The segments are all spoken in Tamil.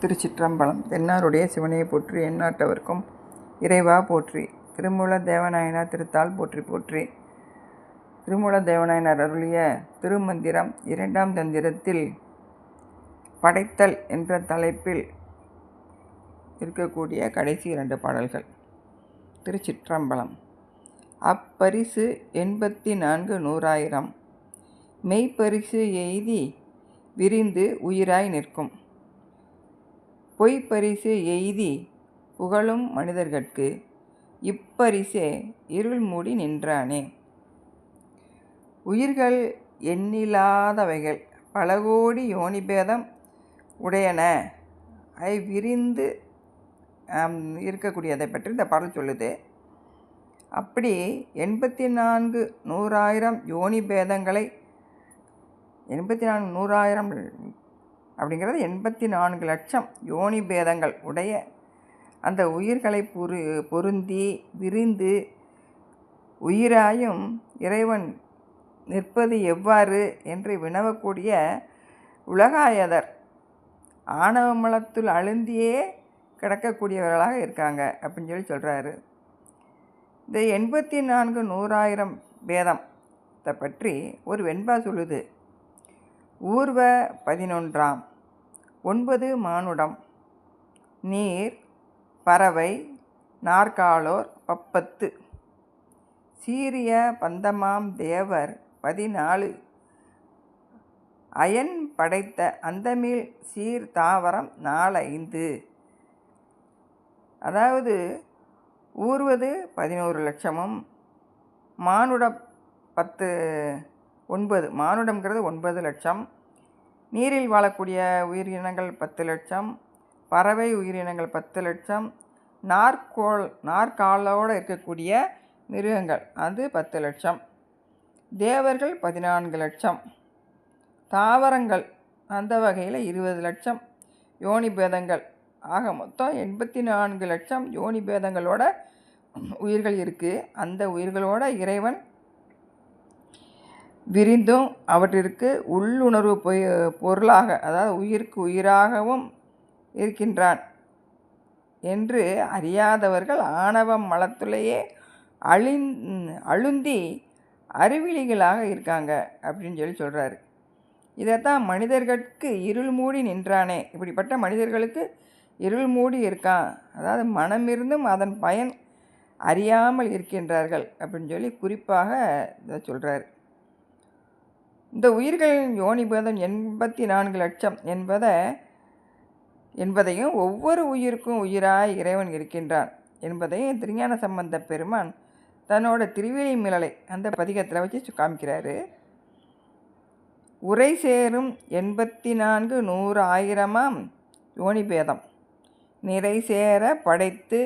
திருச்சிற்றம்பலம். தென்னாருடைய சிவனையை போற்றி எந்நாட்டவர்க்கும் இறைவா போற்றி. திருமூல தேவநாயனார் திருத்தால் போற்றி போற்றி. திருமூல தேவநாயனார் அருளிய திருமந்திரம் இரண்டாம் தந்திரத்தில் படைத்தல் என்ற தலைப்பில் இருக்கக்கூடிய கடைசி இரண்டு பாடல்கள். திருச்சிற்றம்பலம். அப்பரிசு எண்பத்தி நான்கு நூறாயிரம். மெய்ப்பரிசு எய்தி விரிந்து உயிராய் நிற்கும். பொய்ப்பரிசு எய்தி புகழும் மனிதர்கட்கு இப்பரிசே இருள் மூடி நின்றானே. உயிர்கள் எண்ணில்லாதவைகள் பல கோடி யோனிபேதம் உடையன. ஐ விரிந்து இருக்கக்கூடியதை பற்றி இந்த பாடல் சொல்லுது. அப்படி எண்பத்தி நான்கு நூறாயிரம் யோனி பேதங்களை எண்பத்தி நான்கு நூறாயிரம் அப்படிங்கிறது எண்பத்தி நான்கு லட்சம் யோனி பேதங்கள் உடைய அந்த உயிர்களை பொரு பொருந்தி விரிந்து உயிராயும் இறைவன் நிற்பது எவ்வாறு என்று வினவக்கூடிய உலகாயதர் ஆணவமலத்தில் அழுந்தியே கிடக்கக்கூடியவர்களாக இருக்காங்க அப்படின்னு சொல்லி சொல்கிறாரு இந்த எண்பத்தி நான்கு நூறாயிரம் பேதம் பற்றி ஒரு வெண்பா சொல்லுது. ஊர்வ பதினொன்றாம் ஒன்பது மானுடம். நீர் பறவை நாற்காலோர் பப்பத்து சீரிய பந்தமாம் தேவர் பதினாலு. அயன் படைத்த அந்தமிழ் சீர் தாவரம் நாலைந்து அதாவது ஊர்வது பதினோரு லட்சமும் மானுடம் பத்து ஒன்பது. மானுடம்ங்கிறது ஒன்பது லட்சம். நீரில் வாழக்கூடிய உயிரினங்கள் பத்து லட்சம் பறவை உயிரினங்கள் பத்து லட்சம் நாற்கோள் நாற்காலோடு இருக்கக்கூடிய மிருகங்கள் அது பத்து லட்சம். தேவர்கள் பதினான்கு லட்சம். தாவரங்கள் அந்த வகையில் இருபது லட்சம். யோனி பேதங்கள் ஆக மொத்தம் எண்பத்தி நான்கு லட்சம் யோனி பேதங்களோட உயிர்கள் இருக்குது அந்த உயிர்களோட இறைவன் விரிந்தும் அவற்றிற்கு உள்ளுணர்வு பொய் பொருளாக அதாவது உயிருக்கு உயிராகவும் இருக்கின்றான் என்று அறியாதவர்கள் ஆணவம் மலத்துலேயே அழிந் அழுந்தி அறிவிலிகளாக இருக்காங்க அப்படின்னு சொல்லி சொல்கிறாரு இதைத்தான் மனிதர்களுக்கு இருள் மூடி நின்றானே. இப்படிப்பட்ட மனிதர்களுக்கு இருள் மூடி இருக்கான். அதாவது மனமிருந்தும் அதன் பயன் அறியாமல் இருக்கின்றார்கள் அப்படின்னு சொல்லி குறிப்பாக இதை சொல்கிறார் இந்த உயிர்களின் யோனிபேதம் எண்பத்தி நான்கு லட்சம் என்பதை என்பதையும் ஒவ்வொரு உயிருக்கும் உயிராய் இறைவன் இருக்கின்றான் என்பதையும் திருஞான சம்பந்த பெருமான் தன்னோட திருவிழி மிளலை அந்த பதிகத்தில் வச்சு காமிக்கிறாரு. உரை சேரும் எண்பத்தி நான்கு நூறு ஆயிரமாம் யோனிபேதம் நிறை சேர படைத்து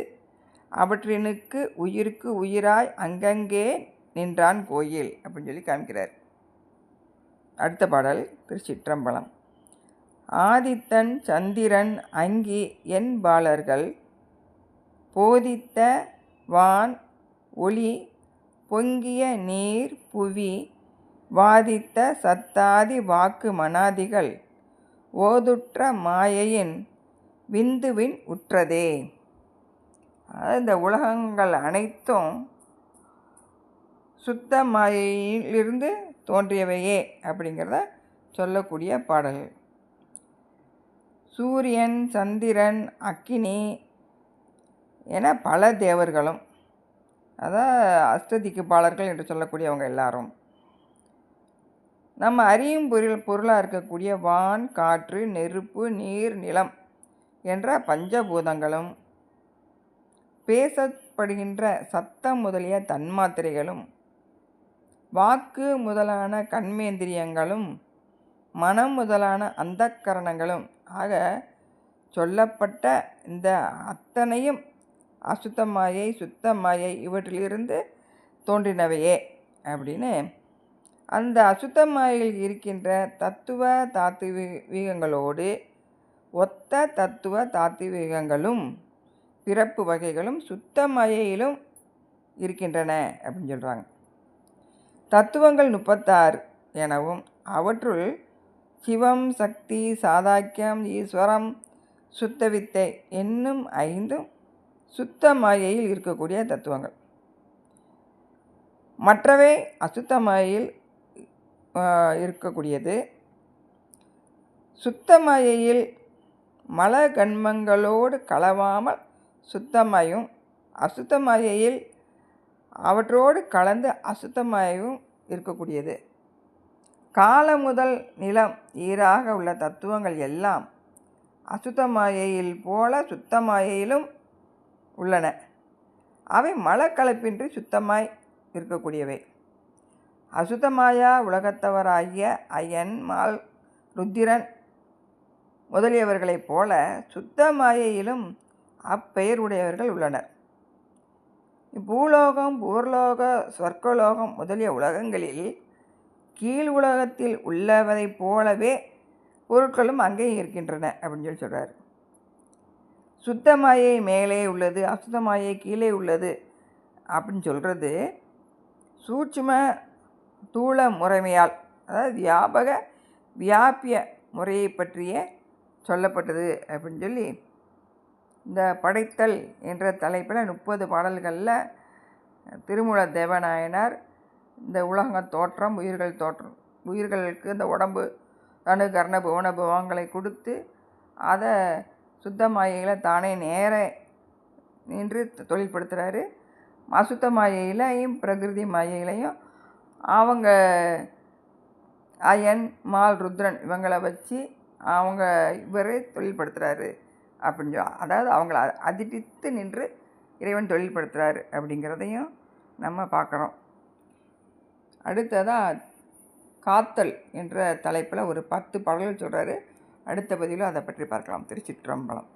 அவற்றினுக்கு உயிருக்கு உயிராய் அங்கங்கே நின்றான் கோயில் அப்படின்னு சொல்லி காமிக்கிறார். அடுத்த பாடல் திருச்சிற்றம்பலம் ஆதித்தன் சந்திரன் அங்கி என்பாளர்கள் போதித்த வான் ஒளி பொங்கிய நீர் புவி வாதித்த சத்தாதி வாக்கு மனாதிகள் ஓதுற்ற மாயையின் விந்துவின் உற்றதே. இந்த உலகங்கள் அனைத்தும் சுத்த மாயையிலிருந்து தோன்றியவையே அப்படிங்கிறத சொல்லக்கூடிய பாடல் சூரியன் சந்திரன் அக்கினி என பல தேவர்களும் அதான் அஷ்டதிக்குப்பாளர்கள் என்று சொல்லக்கூடியவங்க எல்லாரும் நம்ம அறியும் பொருள் பொருளாக இருக்கக்கூடிய வான் காற்று நெருப்பு நீர் நிலம் என்ற பஞ்சபூதங்களும் பேசப்படுகின்ற சத்தம் முதலிய தன்மாத்திரைகளும் வாக்கு முதலான கண்மேந்திரியங்களும் மனம் முதலான அந்தக்கரணங்களும். ஆக சொல்லப்பட்ட இந்த அத்தனையும் அசுத்தமாயை சுத்தமாயை இவற்றிலிருந்து தோன்றினவையே அப்படின்னு அந்த அசுத்தமாயில் இருக்கின்ற தத்துவ தாத்துவீகங்களோடு ஒத்த தத்துவ தாத்துவீகங்களும் பிறப்பு வகைகளும் சுத்தமயையிலும் இருக்கின்றன அப்படின்னு சொல்கிறாங்க தத்துவங்கள் முப்பத்தாறு எனவும் அவற்றுள் சிவம் சக்தி சாதாக்கியம் ஈஸ்வரம் சுத்தவித்தை என்னும் ஐந்தும் சுத்த மாயையில் இருக்கக்கூடிய தத்துவங்கள். மற்றவை அசுத்த மாயையில் இருக்கக்கூடியது. சுத்த மாயையில் மல கண்மங்களோடு கலவாமல் சுத்தமாயும் அசுத்த மாயையில் அவற்றோடு கலந்து அசுத்தமாயும் இருக்கக்கூடியது. காலம் முதல் நிலம் ஈராக உள்ள தத்துவங்கள் எல்லாம் அசுத்த மாயையில் போல சுத்தமாயையிலும் உள்ளன. அவை மலக்கலப்பின்றி சுத்தமாய் இருக்கக்கூடியவை. அசுத்தமாயா உலகத்தவராகிய அயன் மால் ருத்திரன் முதலியவர்களைப் போல சுத்த மாயையிலும் அப்பெயர் உடையவர்கள் உள்ளனர். பூலோகம் பூர்லோக சொர்க்கலோகம் முதலிய உலகங்களில் கீழ் உலகத்தில் உள்ளவதைப் போலவே பொருட்களும் அங்கே இருக்கின்றன அப்படின்னு சொல்லி சொல்கிறார் சுத்தமாயை மேலே உள்ளது அசுத்தமாயை கீழே உள்ளது அப்படின்னு சொல்கிறது சூட்சும தூள முறைமையால் அதாவது வியாபக வியாபிய முறையை பற்றிய சொல்லப்பட்டது அப்படின்னு சொல்லி இந்த படைத்தல் என்ற தலைப்பில் முப்பது பாடல்களில் திருமூல தேவநாயனார் இந்த உலக தோற்றம் உயிர்கள் தோற்றம் உயிர்களுக்கு இந்த உடம்பு தனு கர்ண புவன புவங்களை கொடுத்து அதை சுத்தமாயையில் தானே நேர நின்று தொழில்படுத்துகிறாரு அசுத்த மாயையிலையும் பிரகிருதி மாயையிலையும் அவங்க அயன் மால் ருத்ரன் இவங்களை வச்சு அவங்க இவரே தொழில்படுத்துகிறாரு அப்படின்னு சொ அதாவது அவங்கள அதிட்டித்து நின்று இறைவன் தொழில்படுத்துகிறாரு அப்படிங்கிறதையும் நம்ம பார்க்குறோம். அடுத்ததாக காத்தல் என்ற தலைப்பில் ஒரு பத்து பாடல்கள் சொல்கிறாரு அடுத்த பதிவில் அதை பற்றி பார்க்கலாம். திருச்சிற்றம்பலம்.